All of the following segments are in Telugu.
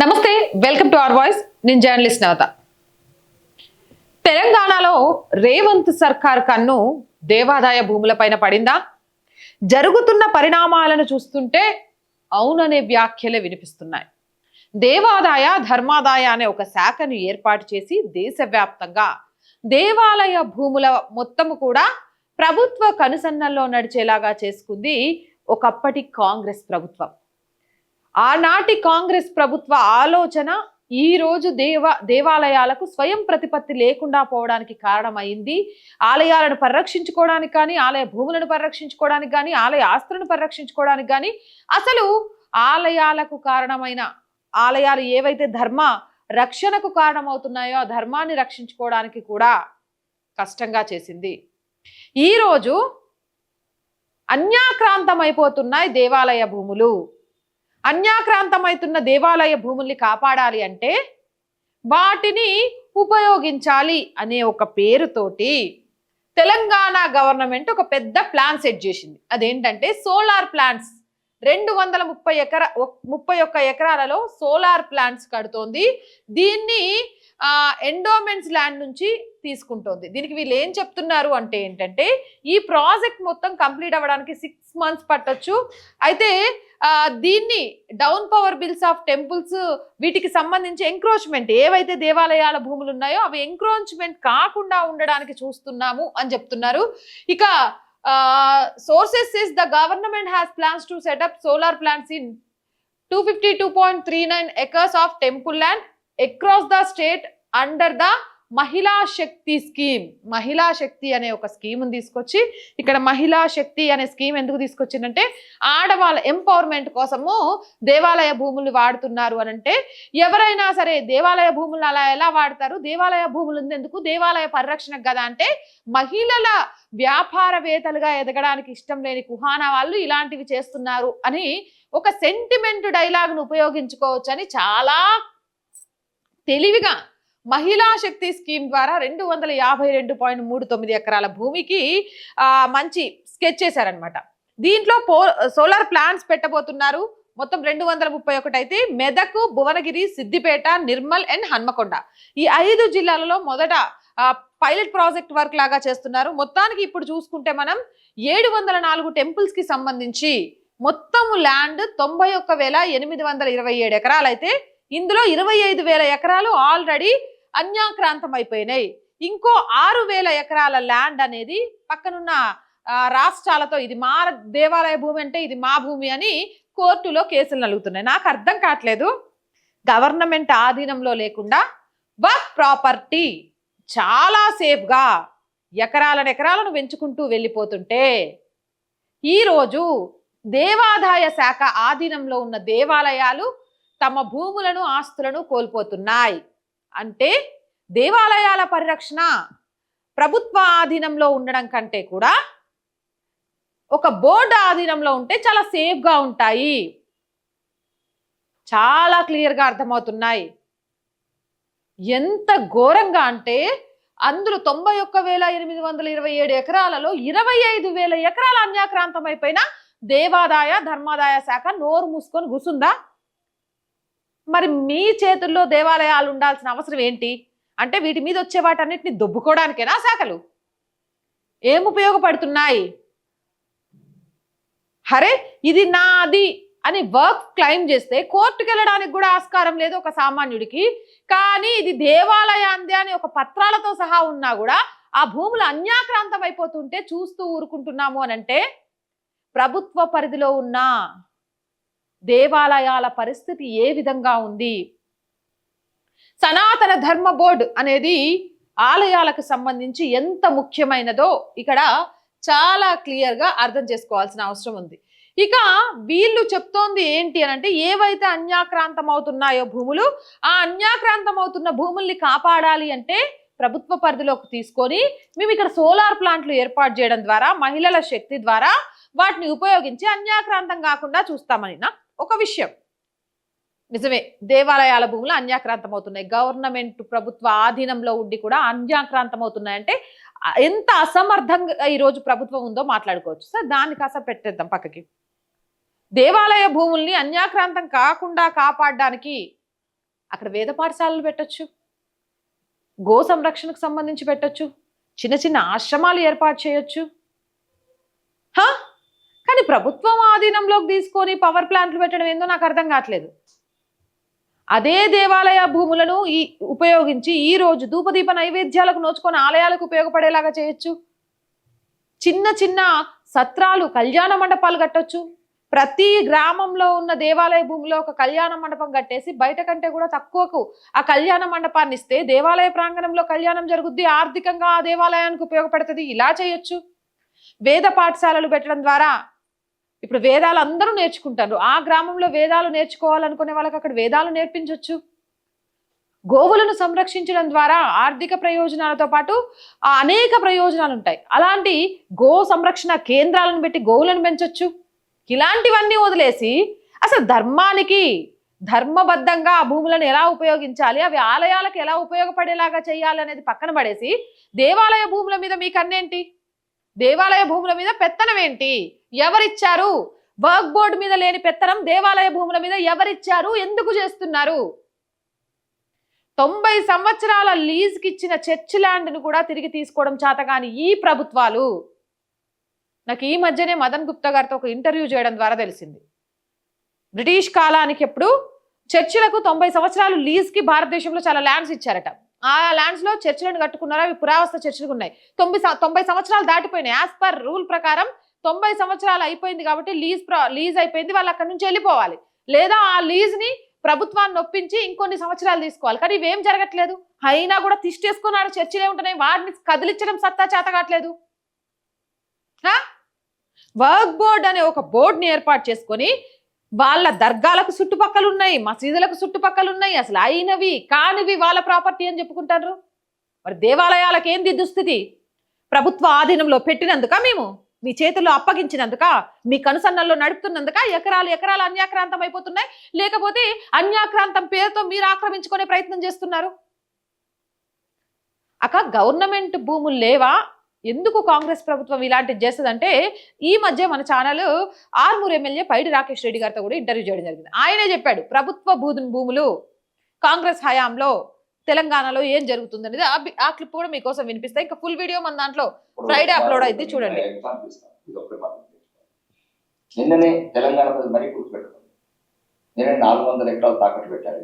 నమస్తే వెల్కమ్ టు అవర్ వాయిస్. నేను జర్నలిస్ట్ నవత. తెలంగాణలో రేవంత్ సర్కార్ కన్ను దేవాదాయ భూములపైన పడిందా? జరుగుతున్న పరిణామాలను చూస్తుంటే అవుననే వ్యాఖ్యలే వినిపిస్తున్నాయి. దేవాదాయ ధర్మాదాయ అనే ఒక శాఖను ఏర్పాటు చేసి దేశవ్యాప్తంగా దేవాలయ భూముల మొత్తము కూడా ప్రభుత్వ కనుసన్నల్లో నడిచేలాగా చేసుకుంది ఒకప్పటి కాంగ్రెస్ ప్రభుత్వం. ఆనాటి కాంగ్రెస్ ప్రభుత్వ ఆలోచన ఈ రోజు దేవ దేవాలయాలకు స్వయం ప్రతిపత్తి లేకుండా పోవడానికి కారణమైంది. ఆలయాలను పరిరక్షించుకోవడానికి కానీ ఆలయ భూములను పరిరక్షించుకోవడానికి కానీ ఆలయ ఆస్తులను పరిరక్షించుకోవడానికి కానీ అసలు ఆలయాలకు కారణమైన ఆలయాలు ఏవైతే ధర్మ రక్షణకు కారణమవుతున్నాయో ఆ ధర్మాన్ని రక్షించుకోవడానికి కూడా కష్టంగా చేసింది. ఈరోజు అన్యాక్రాంతమైపోతున్నాయి దేవాలయ భూములు. అన్యాక్రాంతమవుతున్న దేవాలయ భూముల్ని కాపాడాలి అంటే వాటిని ఉపయోగించాలి అనే ఒక పేరుతోటి తెలంగాణ గవర్నమెంట్ ఒక పెద్ద ప్లాన్ సెట్ చేసింది. అదేంటంటే సోలార్ ప్లాంట్స్. రెండు వందల ముప్పై ఎకర ముప్పై ఒక్క ఎకరాలలో సోలార్ ప్లాంట్స్ కడుతోంది. దీన్ని ఎండోమెంట్స్ ల్యాండ్ నుంచి తీసుకుంటోంది. దీనికి వీళ్ళు ఏం చెప్తున్నారు అంటే ఏంటంటే ఈ ప్రాజెక్ట్ మొత్తం కంప్లీట్ అవ్వడానికి సిక్స్ మంత్స్ పట్టొచ్చు. అయితే దీన్ని down power bills of temples వీటికి సంబంధించి ఎంక్రోచ్మెంట్ ఏవైతే దేవాలయాల భూములు ఉన్నాయో అవి ఎంక్రోచ్మెంట్ కాకుండా ఉండడానికి చూస్తున్నాము అని చెప్తున్నారు. ఇక sources is the government has plans to set up solar plants in two fifty two point three nine acres of temple land across the state under the Mahila Shakti scheme మహిళా శక్తి అనే ఒక స్కీమ్ తీసుకొచ్చి ఇక్కడ మహిళా శక్తి అనే స్కీమ్ ఎందుకు తీసుకొచ్చిందంటే ఆడవాళ్ళ ఎంపవర్మెంట్ కోసము దేవాలయ భూములు వాడుతున్నారు అని అంటే ఎవరైనా సరే దేవాలయ భూములు అలా ఎలా వాడతారు? దేవాలయ భూములు ఎందుకు? దేవాలయ పరిరక్షణకు కదా అంటే మహిళల వ్యాపారవేత్తలుగా ఎదగడానికి ఇష్టం లేని కుహానా వాళ్ళు ఇలాంటివి చేస్తున్నారు అని ఒక సెంటిమెంట్ డైలాగ్ను ఉపయోగించుకోవచ్చు అని చాలా తెలివిగా మహిళా శక్తి స్కీమ్ ద్వారా రెండు వందల యాభై రెండు పాయింట్ మూడు తొమ్మిది ఎకరాల భూమికి మంచి స్కెచ్ చేశారనమాట దీంట్లో పో సోలార్ ప్లాంట్స్ పెట్టబోతున్నారు. మొత్తం రెండు వందల ముప్పై ఒకటి అయితే మెదకు భువనగిరి సిద్దిపేట నిర్మల్ అండ్ హన్మకొండ. ఈ ఐదు జిల్లాలలో మొదట పైలట్ ప్రాజెక్ట్ వర్క్ లాగా చేస్తున్నారు. మొత్తానికి ఇప్పుడు చూసుకుంటే మనం ఏడు వందల నాలుగు టెంపుల్స్కి సంబంధించి మొత్తం ల్యాండ్ తొంభై ఒక్క వేల ఎనిమిది వందల ఇరవై ఏడు ఎకరాలైతే అయితే ఇందులో ఇరవై ఐదు వేల ఎకరాలు ఆల్రెడీ అన్యాక్రాంతం అయిపోయినాయి ఇంకో ఆరు వేల ఎకరాల ల్యాండ్ అనేది పక్కనున్న రాష్ట్రాలతో ఇది మా దేవాలయ భూమి అంటే ఇది మా భూమి అని కోర్టులో కేసులు నలుగుతున్నాయి. నాకు అర్థం కావట్లేదు. గవర్నమెంట్ ఆధీనంలో లేకుండా వర్క్ ప్రాపర్టీ చాలా సేఫ్గా ఎకరాలను ఎకరాలను పెంచుకుంటూ వెళ్ళిపోతుంటే ఈరోజు దేవాదాయ శాఖ ఆధీనంలో ఉన్న దేవాలయాలు తమ భూములను ఆస్తులను కోల్పోతున్నాయి. అంటే దేవాలయాల పరిరక్షణ ప్రభుత్వ ఆధీనంలో ఉండడం కంటే కూడా ఒక బోర్డు ఆధీనంలో ఉంటే చాలా సేఫ్గా ఉంటాయి. చాలా క్లియర్గా అర్థమవుతున్నాయి. ఎంత ఘోరంగా అంటే అందులో తొంభై ఒక్క వేల ఎనిమిది వందల ఇరవై ఏడు ఎకరాలలో ఇరవై ఐదు వేల ఎకరాల అన్యాక్రాంతం దేవాదాయ ధర్మాదాయ శాఖ నోరు మూసుకొని కూసుందా మరి మీ చేతుల్లో దేవాలయాలు ఉండాల్సిన అవసరం ఏంటి? అంటే వీటి మీద వచ్చే వాటన్నిటిని దొబ్బుకోవడానికేనా శాఖలు? ఏం ఉపయోగపడుతున్నాయి? హరే ఇది నాది అని వర్క్ క్లైమ్ చేస్తే కోర్టుకు వెళ్ళడానికి కూడా ఆస్కారం లేదు ఒక సామాన్యుడికి. కానీ ఇది దేవాలయాంది అని ఒక పత్రాలతో సహా ఉన్నా కూడా ఆ భూములు అన్యాక్రాంతం అయిపోతుంటే చూస్తూ ఊరుకుంటున్నాము అని అంటే ప్రభుత్వ పరిధిలో ఉన్న దేవాలయాల పరిస్థితి ఏ విధంగా ఉంది? సనాతన ధర్మ బోర్డు అనేది ఆలయాలకు సంబంధించి ఎంత ముఖ్యమైనదో ఇక్కడ చాలా క్లియర్గా అర్థం చేసుకోవాల్సిన అవసరం ఉంది. ఇక వీళ్ళు చెప్తోంది ఏంటి అని అంటే ఏవైతే అన్యాక్రాంతం అవుతున్నాయో భూములు ఆ అన్యాక్రాంతం అవుతున్న భూముల్ని కాపాడాలి అంటే ప్రభుత్వ పరిధిలోకి తీసుకొని మేము ఇక్కడ సోలార్ ప్లాంట్లు ఏర్పాటు చేయడం ద్వారా మహిళల శక్తి ద్వారా వాటిని ఉపయోగించి అన్యాక్రాంతం కాకుండా చూస్తామని నా ఒక విషయం. నిజమే దేవాలయాల భూములు అన్యాక్రాంతం అవుతున్నాయి గవర్నమెంట్ ప్రభుత్వ ఆధీనంలో ఉండి కూడా అన్యాక్రాంతం అవుతున్నాయి అంటే ఎంత అసమర్థంగా ఈరోజు ప్రభుత్వం ఉందో మాట్లాడుకోవచ్చు. సార్ దాన్ని కాస్త పెట్టేద్దాం పక్కకి. దేవాలయ భూముల్ని అన్యాక్రాంతం కాకుండా కాపాడడానికి అక్కడ వేద పాఠశాలలు పెట్టచ్చు. గో సంరక్షణకు సంబంధించి పెట్టొచ్చు. చిన్న చిన్న ఆశ్రమాలు ఏర్పాటు చేయొచ్చు. హా? ప్రభుత్వం ఆధీనంలోకి తీసుకొని పవర్ ప్లాంట్లు పెట్టడం ఏందో నాకు అర్థం కావట్లేదు. అదే దేవాలయ భూములను ఈ ఉపయోగించి ఈ రోజు ధూపదీప నైవేద్యాలకు నోచుకొని ఆలయాలకు ఉపయోగపడేలాగా చేయొచ్చు. చిన్న చిన్న సత్రాలు కళ్యాణ మండపాలు కట్టొచ్చు. ప్రతి గ్రామంలో ఉన్న దేవాలయ భూమిలో ఒక కళ్యాణ మండపం కట్టేసి బయట కంటే కూడా తక్కువకు ఆ కళ్యాణ మండపాన్ని ఇస్తే దేవాలయ ప్రాంగణంలో కళ్యాణం జరుగుద్ది ఆర్థికంగా ఆ దేవాలయానికి ఉపయోగపడుతుంది. ఇలా చేయొచ్చు. వేద పాఠశాలలు పెట్టడం ద్వారా ఇప్పుడు వేదాలు అందరూ నేర్చుకుంటారు. ఆ గ్రామంలో వేదాలు నేర్చుకోవాలనుకునే వాళ్ళకి అక్కడ వేదాలు నేర్పించవచ్చు గోవులను సంరక్షించడం ద్వారా ఆర్థిక ప్రయోజనాలతో పాటు ఆ అనేక ప్రయోజనాలు ఉంటాయి అలాంటి గో సంరక్షణ కేంద్రాలను పెట్టి గోవులను పెంచవచ్చు ఇలాంటివన్నీ వదిలేసి అసలు ధర్మానికి ధర్మబద్ధంగా ఆ భూములను ఎలా ఉపయోగించాలి అవి ఆలయాలకు ఎలా ఉపయోగపడేలాగా చేయాలి అనేది పక్కన పడేసి దేవాలయ భూముల మీద మీకన్నేంటి దేవాలయ భూముల మీద పెత్తనం ఏంటి ఎవరిచ్చారు? వర్క్ బోర్డు మీద లేని పెత్తనం దేవాలయ భూముల మీద ఎవరిచ్చారు? ఎందుకు చేస్తున్నారు? తొంభై సంవత్సరాల లీజ్కి ఇచ్చిన చర్చ్ ల్యాండ్ను కూడా తిరిగి తీసుకోవడం చేతగాని ఈ ప్రభుత్వాలు నాకు ఈ మధ్యనే మదన్ గుప్తా గారితో ఒక ఇంటర్వ్యూ చేయడం ద్వారా తెలిసింది. బ్రిటిష్ కాలానికి ఎప్పుడు చర్చిలకు తొంభై సంవత్సరాలు లీజ్కి భారతదేశంలో చాలా ల్యాండ్స్ ఇచ్చారట. ఆ ల్యాండ్స్లో చర్చిలను కట్టుకున్నారు? అవి పురావస్థ చర్చిలు ఉన్నాయి. తొంభై తొంభై సంవత్సరాలు దాటిపోయినాయి. యాజ్ పర్ రూల్ ప్రకారం తొంభై సంవత్సరాలు అయిపోయింది కాబట్టి లీజ్ ప్ర- లీజ్ అయిపోయింది వాళ్ళు అక్కడి నుంచి వెళ్ళిపోవాలి. లేదా ఆ లీజ్ని ప్రభుత్వాన్ని ఒప్పించి ఇంకొన్ని సంవత్సరాలు తీసుకోవాలి. కానీ ఇవేం జరగట్లేదు? అయినా కూడా తిష్టేసుకున్నాడు చర్చలే ఉంటున్నాయి వాటిని కదిలించడం సత్తా చేతగాట్లేదు వర్క్ బోర్డ్ అనే ఒక బోర్డుని ఏర్పాటు చేసుకొని వాళ్ళ దర్గాలకు చుట్టుపక్కల ఉన్నాయి మసీదులకు చుట్టుపక్కల ఉన్నాయి అసలు అయినవి కానివి వాళ్ళ ప్రాపర్టీ అని చెప్పుకుంటారు మరి దేవాలయాలకు ఏంది దుస్థితి? ప్రభుత్వ ఆధీనంలో పెట్టినందుక మేము? మీ చేతుల్లో అప్పగించినందుక మీ కనుసన్నల్లో నడుపుతున్నందుక ఎకరాలు ఎకరాలు అన్యాక్రాంతం అయిపోతున్నాయి. లేకపోతే అన్యాక్రాంతం పేరుతో మీరు ఆక్రమించుకునే ప్రయత్నం చేస్తున్నారు? అక్క గవర్నమెంట్ భూములు లేవా? ఎందుకు కాంగ్రెస్ ప్రభుత్వం ఇలాంటిది చేస్తుందంటే ఈ మధ్య మన ఛానల్ ఆర్మూర్ ఎమ్మెల్యే పైడి రాకేష్ రెడ్డి గారితో కూడా ఇంటర్వ్యూ చేయడం జరిగింది. ఆయనే చెప్పాడు ప్రభుత్వ భూములు కాంగ్రెస్ హయాంలో తెలంగాణలో ఏం జరుగుతుంది అనేది ఆ క్లిప్ కూడా మీకోసం వినిపిస్తాయి ఇంకా ఫుల్ వీడియో మన దాంట్లో Friday upload అయింది, చూడండి. నిన్ననే తెలంగాణ మరీ గుర్తుపెట్టుకోండి. నిన్న నాలుగు వందల ఎకరాలు తాకట్టు పెట్టారు.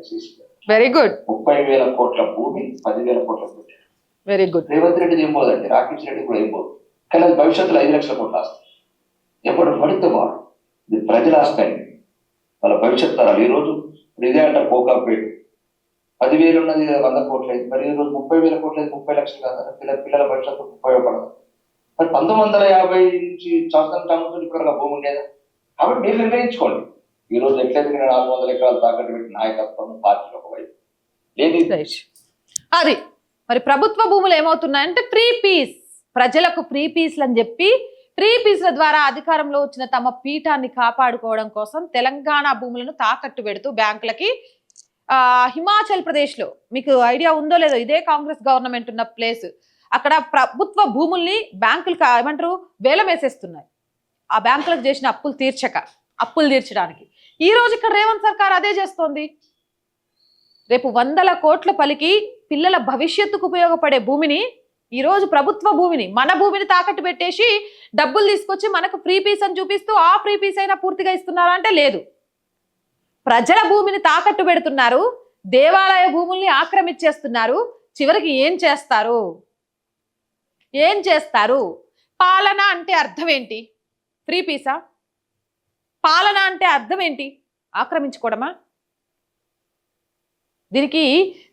వెరీ గుడ్ ముప్పై వేల కోట్ల భూమి పదివేల కోట్ల పెట్టారు వెరీ గుడ్ రేవంత్ రెడ్డి ఏం పోదండి రాకేష్ రెడ్డి కూడా ఏం పోదు కానీ అది భవిష్యత్తులో ఐదు లక్షల కోట్ల ఆస్తి. ఎప్పుడు పడితే వాడు ఇది ప్రజల ఆస్తి అండి. వాళ్ళ భవిష్యత్ తరాలు. ఈ రోజు ఇప్పుడు ఇదే అంటారు కోకాపేట పదివేలు ఉన్నది వంద కోట్లు అయింది. మరి ఈ రోజు ముప్పై వేల కోట్లు అయింది ముప్పై లక్షలు కాదు? పిల్లల పిల్లల భవిష్యత్తు ఉపయోగపడదు. మరి పంతొమ్మిది వందల యాభై నుంచి సంవత్సరం సంవత్సరం ఇక్కడ భూమి ఉండేదా? కాబట్టి మీరు నిర్ణయించుకోండి. ఈ రోజు ఎట్లయితే నేను నాలుగు వందల ఎకరాలు తాకట్టు పెట్టిన నాయకత్వం పార్టీలు ఒకవైపు. లేదు అది. మరి ప్రభుత్వ భూములు ఏమవుతున్నాయంటే ఫ్రీ పీస్. ప్రజలకు ఫ్రీ పీస్లు అని చెప్పి ఫ్రీ పీస్ల ద్వారా అధికారంలో వచ్చిన తమ పీఠాన్ని కాపాడుకోవడం కోసం తెలంగాణ భూములను తాకట్టు పెడుతూ బ్యాంకులకి హిమాచల్ ప్రదేశ్లో మీకు ఐడియా ఉందో లేదో ఇదే కాంగ్రెస్ గవర్నమెంట్ ఉన్న ప్లేస్. అక్కడ ప్రభుత్వ భూముల్ని బ్యాంకులు ఏమంటారు? వేలం వేసేస్తున్నాయి. ఆ బ్యాంకులకు చేసిన అప్పులు తీర్చక అప్పులు తీర్చడానికి. ఈ రోజు ఇక్కడ రేవంత్ సర్కార్ అదే చేస్తోంది. రేపు వందల కోట్ల పలికి పిల్లల భవిష్యత్తుకు ఉపయోగపడే భూమిని ఈరోజు ప్రభుత్వ భూమిని మన భూమిని తాకట్టు పెట్టేసి డబ్బులు తీసుకొచ్చి మనకు ఫ్రీ పీస్ అని చూపిస్తూ ఆ ఫ్రీ పీస్ అయినా పూర్తిగా ఇస్తున్నారా అంటే లేదు. ప్రజల భూమిని తాకట్టు పెడుతున్నారు. దేవాలయ భూముల్ని ఆక్రమించేస్తున్నారు. చివరికి ఏం చేస్తారు? ఏం చేస్తారు? పాలన అంటే అర్థం ఏంటి? ఫ్రీ పీసా పాలన అంటే అర్థం ఏంటి? ఆక్రమించుకోవడమా? దీనికి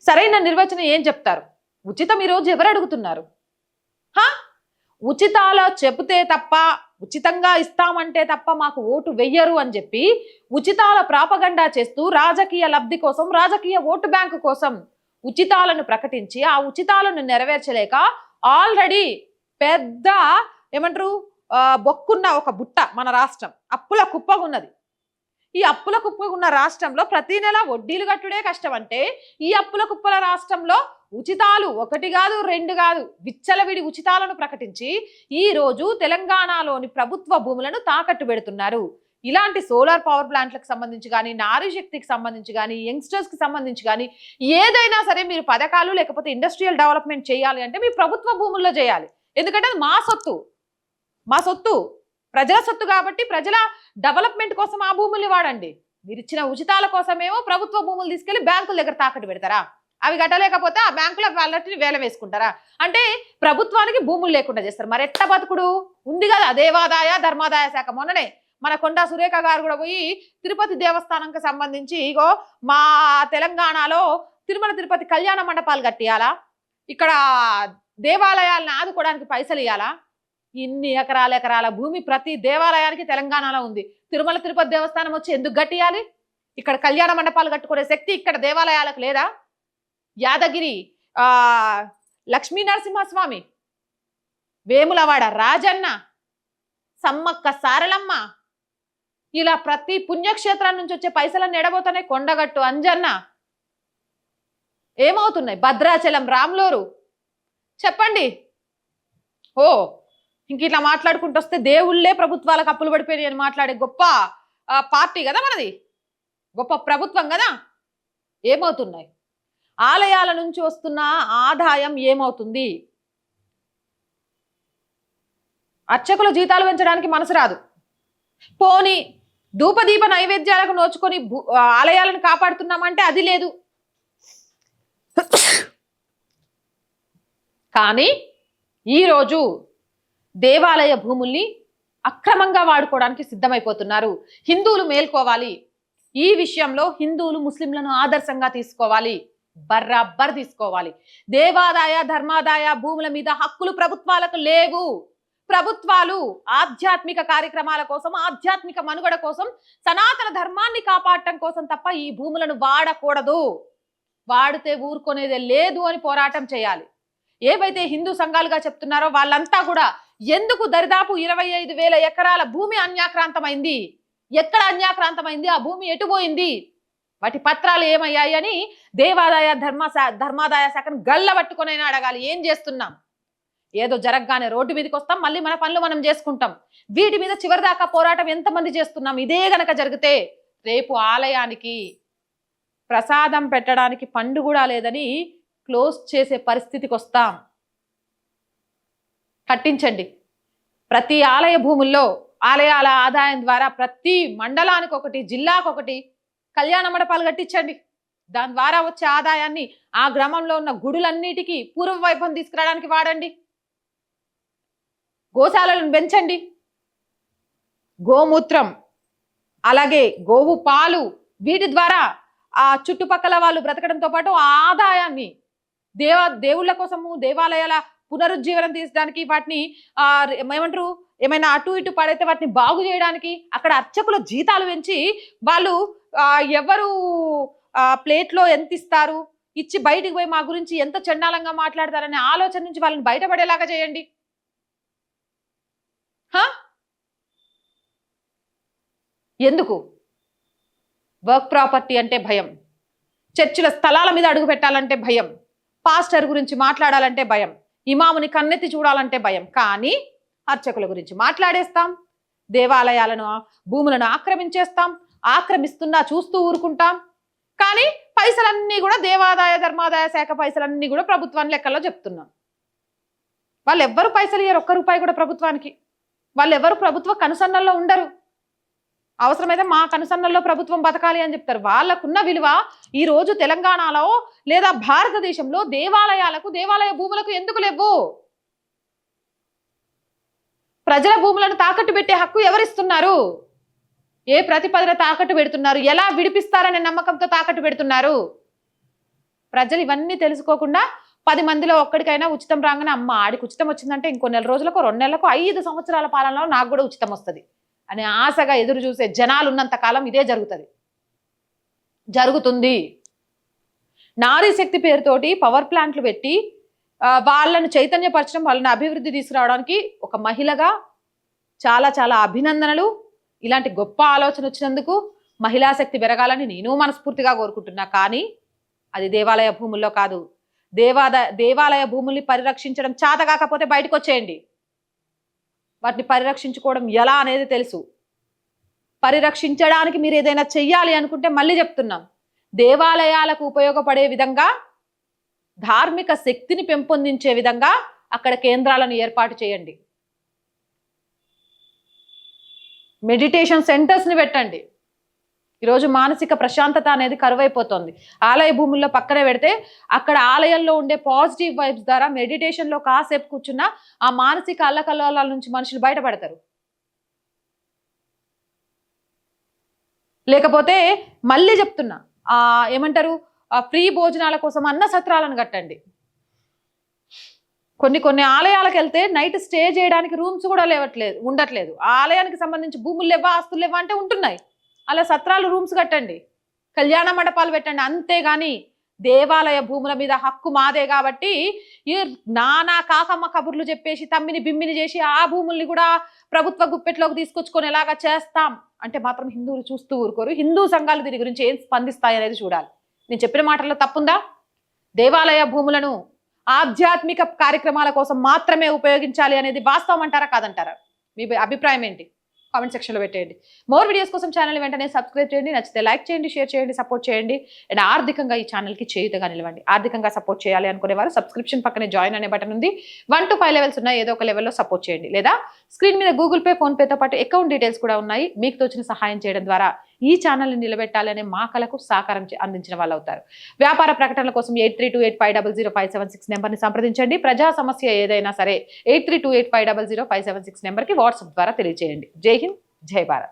సరైన నిర్వచనం ఏం చెప్తారు? ఉచితం ఈరోజు ఎవరు అడుగుతున్నారు? ఉచితాలో చెబితే తప్ప ఉచితంగా ఇస్తామంటే తప్ప మాకు ఓటు వెయ్యరు అని చెప్పి ఉచితాల ప్రాపగండా చేస్తూ రాజకీయ లబ్ధి కోసం రాజకీయ ఓటు బ్యాంకు కోసం ఉచితాలను ప్రకటించి ఆ ఉచితాలను నెరవేర్చలేక ఆల్రెడీ పెద్ద ఏమంటారు బొక్కున్న ఒక బుట్ట మన రాష్ట్రం అప్పుల కుప్పగా ఉన్నది ఈ అప్పుల కుప్పగా ఉన్న రాష్ట్రంలో ప్రతి నెల వడ్డీలు కట్టుడే కష్టం అంటే ఈ అప్పుల కుప్పల రాష్ట్రంలో ఉచితాలు ఒకటి కాదు రెండు కాదు విచ్చలవిడి ఉచితాలను ప్రకటించి ఈరోజు తెలంగాణలోని ప్రభుత్వ భూములను తాకట్టు పెడుతున్నారు. ఇలాంటి సోలార్ పవర్ ప్లాంట్లకు సంబంధించి కానీ నారీ శక్తికి సంబంధించి కానీ యంగ్స్టర్స్కి సంబంధించి కానీ ఏదైనా సరే మీరు పథకాలు లేకపోతే ఇండస్ట్రియల్ డెవలప్మెంట్ చేయాలి అంటే మీ ప్రభుత్వ భూముల్లో చేయాలి. ఎందుకంటే అది మా సొత్తు. మా సొత్తు. ప్రజల సొత్తు కాబట్టి ప్రజల డెవలప్మెంట్ కోసం ఆ భూముల్ని వాడండి. మీరు ఇచ్చిన ఉచితాల కోసమేమో ప్రభుత్వ భూములు తీసుకెళ్ళి బ్యాంకుల దగ్గర తాకట్టు పెడతారా? అవి కట్టలేకపోతే ఆ బ్యాంకులో వాళ్ళని వేల వేసుకుంటారా? అంటే ప్రభుత్వానికి భూములు లేకుండా చేస్తారు. మరి ఎట్ట బతుకుడు? ఉంది కదా దేవాదాయ ధర్మాదాయ శాఖ. మొన్ననే మన కొండా సురేఖ గారు కూడా పోయి తిరుపతి దేవస్థానంకి సంబంధించి ఇగో మా తెలంగాణలో తిరుమల తిరుపతి కళ్యాణ మండపాలు కట్టియాలా? ఇక్కడ దేవాలయాలను ఆదుకోవడానికి పైసలు ఇవ్వాలా ఇన్ని ఎకరాల ఎకరాల భూమి ప్రతి దేవాలయానికి తెలంగాణలో ఉంది. తిరుమల తిరుపతి దేవస్థానం వచ్చి ఎందుకు కట్టియాలి? ఇక్కడ కళ్యాణ మండపాలు కట్టుకునే శక్తి ఇక్కడ దేవాలయాలకు లేదా? యాదగిరి ఆ లక్ష్మీ నరసింహస్వామి వేములవాడ రాజన్న సమ్మక్క సారలమ్మ ఇలా ప్రతి పుణ్యక్షేత్రం నుంచి వచ్చే పైసలన్నీ ఎడబోతున్నాయి. కొండగట్టు అంజన్న. ఏమవుతున్నాయి? భద్రాచలం రామ్లోరు. చెప్పండి. ఓ ఇంక ఇట్లా మాట్లాడుకుంటూ వస్తే దేవుళ్ళే ప్రభుత్వాలకు అప్పులు పడిపోయాయి అని మాట్లాడే గొప్ప పార్టీ కదా మనది. గొప్ప ప్రభుత్వం కదా. ఏమవుతున్నాయి? ఆలయాల నుంచి వస్తున్న ఆదాయం ఏమవుతుంది? అర్చకుల జీతాలు పెంచడానికి మనసు రాదు. పోని ధూపదీప నైవేద్యాలకు నోచుకొని భూ- ఆలయాలను కాపాడుతున్నామంటే అది లేదు. కానీ ఈరోజు దేవాలయ భూముల్ని అక్రమంగా వాడుకోవడానికి సిద్ధమైపోతున్నారు. హిందువులు మేల్కోవాలి. ఈ విషయంలో హిందువులు ముస్లింలను ఆదర్శంగా తీసుకోవాలి. బర్రాబర్ తీసుకోవాలి. దేవాదాయ ధర్మాదాయ భూముల మీద హక్కులు ప్రభుత్వాలకు లేవు. ప్రభుత్వాలు ఆధ్యాత్మిక కార్యక్రమాల కోసం ఆధ్యాత్మిక మనుగడ కోసం సనాతన ధర్మాన్ని కాపాడటం కోసం తప్ప ఈ భూములను వాడకూడదు. వాడితే ఊరుకునేదే లేదు అని పోరాటం చేయాలి. ఏవైతే హిందూ సంఘాలుగా చెప్తున్నారో వాళ్ళంతా కూడా ఎందుకు దరిదాపు ఇరవై ఐదు వేల ఎకరాల భూమి అన్యాక్రాంతమైంది? ఎక్కడ అన్యాక్రాంతమైంది? ఆ భూమి ఎటుపోయింది వాటి పత్రాలు ఏమయ్యాయి అని దేవాదాయ ధర్మ ధర్మాదాయ శాఖను గల్ల అడగాలి. ఏం చేస్తున్నాం? ఏదో జరగగానే రోడ్డు మీదకి వస్తాం మళ్ళీ మన పనులు మనం చేసుకుంటాం. వీటి మీద చివరిదాకా పోరాటం ఎంతమంది చేస్తున్నాం? ఇదే గనక జరిగితే రేపు ఆలయానికి ప్రసాదం పెట్టడానికి పండు కూడా లేదని క్లోజ్ చేసే పరిస్థితికి వస్తాం. కట్టించండి. ప్రతి ఆలయ భూముల్లో ఆలయాల ఆదాయం ద్వారా ప్రతి మండలానికి ఒకటి జిల్లాకొకటి కళ్యాణ మండపాలు కట్టించండి. దాని ద్వారా వచ్చే ఆదాయాన్ని ఆ గ్రామంలో ఉన్న గుడులన్నిటికీ పూర్వ వైభవం తీసుకురావడానికి వాడండి. గోశాలను పెంచండి. గోమూత్రం అలాగే గోవు పాలు వీటి ద్వారా ఆ చుట్టుపక్కల వాళ్ళు బ్రతకడంతో పాటు ఆ ఆదాయాన్ని దేవ దేవుళ్ళ కోసము దేవాలయాల పునరుజ్జీవనం తీసడానికి వాటిని ఏమంటారు ఏమైనా అటు ఇటు పడైతే వాటిని బాగు చేయడానికి అక్కడ అర్చకుల జీతాలు పెంచి వాళ్ళు ఎవరు ఆ, ప్లేట్లో ఎంత ఇస్తారు? ఇచ్చి బయటికి పోయి మా గురించి ఎంత చండాలంగా మాట్లాడతారనే ఆలోచన నుంచి వాళ్ళని బయటపడేలాగా చేయండి. ఎందుకు? వర్క్ ప్రాపర్టీ అంటే భయం. చర్చిల స్థలాల మీద అడుగు పెట్టాలంటే భయం. పాస్టర్ గురించి మాట్లాడాలంటే భయం. ఇమాముని కన్నెత్తి చూడాలంటే భయం. కానీ అర్చకుల గురించి మాట్లాడేస్తాం. దేవాలయాలను భూములను ఆక్రమించేస్తాం. ఆక్రమిస్తున్నా చూస్తూ ఊరుకుంటాం. కానీ పైసలన్నీ కూడా దేవాదాయ ధర్మాదాయ శాఖ పైసలన్నీ కూడా ప్రభుత్వాన్ని లెక్కల్లో చెప్తున్నాం. వాళ్ళు ఎవ్వరు పైసలు ఇయ్యరు ఒక్క రూపాయి కూడా ప్రభుత్వానికి. వాళ్ళు ఎవరు ప్రభుత్వ కనుసన్నల్లో ఉండరు. అవసరమైతే మా కనుసన్నల్లో ప్రభుత్వం బతకాలి అని చెప్తారు. వాళ్ళకున్న విలువ ఈరోజు తెలంగాణలో లేదా భారతదేశంలో దేవాలయాలకు దేవాలయ భూములకు ఎందుకు లేవు? ప్రజల భూములను తాకట్టు పెట్టే హక్కు ఎవరిస్తున్నారు? ఏ ప్రతిపదన తాకట్టు పెడుతున్నారు? ఎలా విడిపిస్తారనే నమ్మకంతో తాకట్టు పెడుతున్నారు? ప్రజలు ఇవన్నీ తెలుసుకోకుండా పది మందిలో ఒక్కడికైనా ఉచితం రాగానే అమ్మ ఆడికి ఉచితం వచ్చిందంటే ఇంకో నెల రోజులకు రెండు నెలలకు ఐదు సంవత్సరాల పాలనలో నాకు కూడా ఉచితం వస్తుంది అనే ఆశగా ఎదురు చూసే జనాలు ఉన్నంత కాలం ఇదే జరుగుతుంది. జరుగుతుంది. నారీ శక్తి పేరుతోటి పవర్ ప్లాంట్లు పెట్టి వాళ్ళను చైతన్యపరచడం వాళ్ళని అభివృద్ధి తీసుకురావడానికి ఒక మహిళగా చాలా చాలా అభినందనలు. ఇలాంటి గొప్ప ఆలోచన వచ్చినందుకు మహిళా శక్తి పెరగాలని నేను మనస్ఫూర్తిగా కోరుకుంటున్నా. కానీ అది దేవాలయ భూముల్లో కాదు. దేవాద దేవాలయ భూముల్ని పరిరక్షించడం చేత కాకపోతే బయటకు వచ్చేయండి. వాటిని పరిరక్షించుకోవడం ఎలా అనేది తెలుసు. పరిరక్షించడానికి మీరు ఏదైనా చెయ్యాలి అనుకుంటే మళ్ళీ చెప్తున్నాం. దేవాలయాలకు ఉపయోగపడే విధంగా ధార్మిక శక్తిని పెంపొందించే విధంగా అక్కడ కేంద్రాలను ఏర్పాటు చేయండి. మెడిటేషన్ సెంటర్స్ని పెట్టండి. ఈరోజు మానసిక ప్రశాంతత అనేది కరువైపోతుంది. ఆలయ భూముల్లో పక్కనే పెడితే అక్కడ ఆలయంలో ఉండే పాజిటివ్ వైబ్స్ ద్వారా మెడిటేషన్లో కాసేపు కూర్చున్నా ఆ మానసిక అల్లకల్లోలాల నుంచి మనుషులు బయటపడతారు. లేకపోతే మళ్ళీ చెప్తున్నా ఏమంటారు ఆ ఫ్రీ భోజనాల కోసం అన్న సత్రాలను కట్టండి. కొన్ని కొన్ని ఆలయాలకు వెళ్తే నైట్ స్టే చేయడానికి రూమ్స్ కూడా లేవట్లేదు ఉండట్లేదు. ఆ ఆలయానికి సంబంధించి భూములు లేవా ఆస్తులు లేవా అంటే ఉంటున్నాయి. అలా సత్రాలు రూమ్స్ కట్టండి. కళ్యాణ మండపాలు పెట్టండి. అంతేగాని దేవాలయ భూముల మీద హక్కు మాదే కాబట్టి ఈ నానా కాకమ్మ కబుర్లు చెప్పేసి తమ్మిని బిమ్మిని చేసి ఆ భూముల్ని కూడా ప్రభుత్వ గుప్పెట్లోకి తీసుకొచ్చుకొని ఎలాగా చేస్తాం? అంటే మాత్రం హిందువులు చూస్తూ ఊరుకోరు. హిందూ సంఘాలు దీని గురించి ఏం స్పందిస్తాయి అనేది చూడాలి. నేను చెప్పిన మాటల్లో తప్పుందా? దేవాలయ భూములను ఆధ్యాత్మిక కార్యక్రమాల కోసం మాత్రమే ఉపయోగించాలి అనేది వాస్తవం అంటారా కాదంటారా? మీ అభిప్రాయం ఏంటి? కామెంట్ సెక్షన్లో పెట్టేయండి. మోర్ వీడియోస్ కోసం ఛానల్ వెంటనే సబ్స్క్రైబ్ చేయండి. నచ్చితే లైక్ చేయండి షేర్ చేయండి సపోర్ట్ చేయండి. అండ్ ఆర్థికంగా ఈ ఛానల్కి చేయుతగా నిలవండి. ఆర్థికంగా సపోర్ట్ చేయాలి అనుకునేవారు సబ్స్క్రిప్షన్ పక్కనే జాయిన్ అనే బటన్ ఉంది. వన్ టు ఫైవ్ లెవెల్స్ ఉన్నాయి. ఏదో ఒక లెవెల్లో సపోర్ట్ చేయండి. లేదా స్క్రీన్ మీద గూగుల్ పే ఫోన్పేతో పాటు అకౌంట్ డీటెయిల్స్ కూడా ఉన్నాయి. మీకు తోచిన సహాయం చేయడం ద్వారా ఈ ఛానల్ని నిలబెట్టాలనే మా కలకు సహకారం చే- అందించిన వాళ్ళు అవుతారు వ్యాపార ప్రకటనల కోసం eight three two eight five double zero five seven six నెంబర్ని సంప్రదించండి. ప్రజా సమస్య ఏదైనా సరే eight three two eight five double zero five seven six నెంబర్కి వాట్సాప్ ద్వారా తెలియజేయండి జై హింద్ జై భారత్.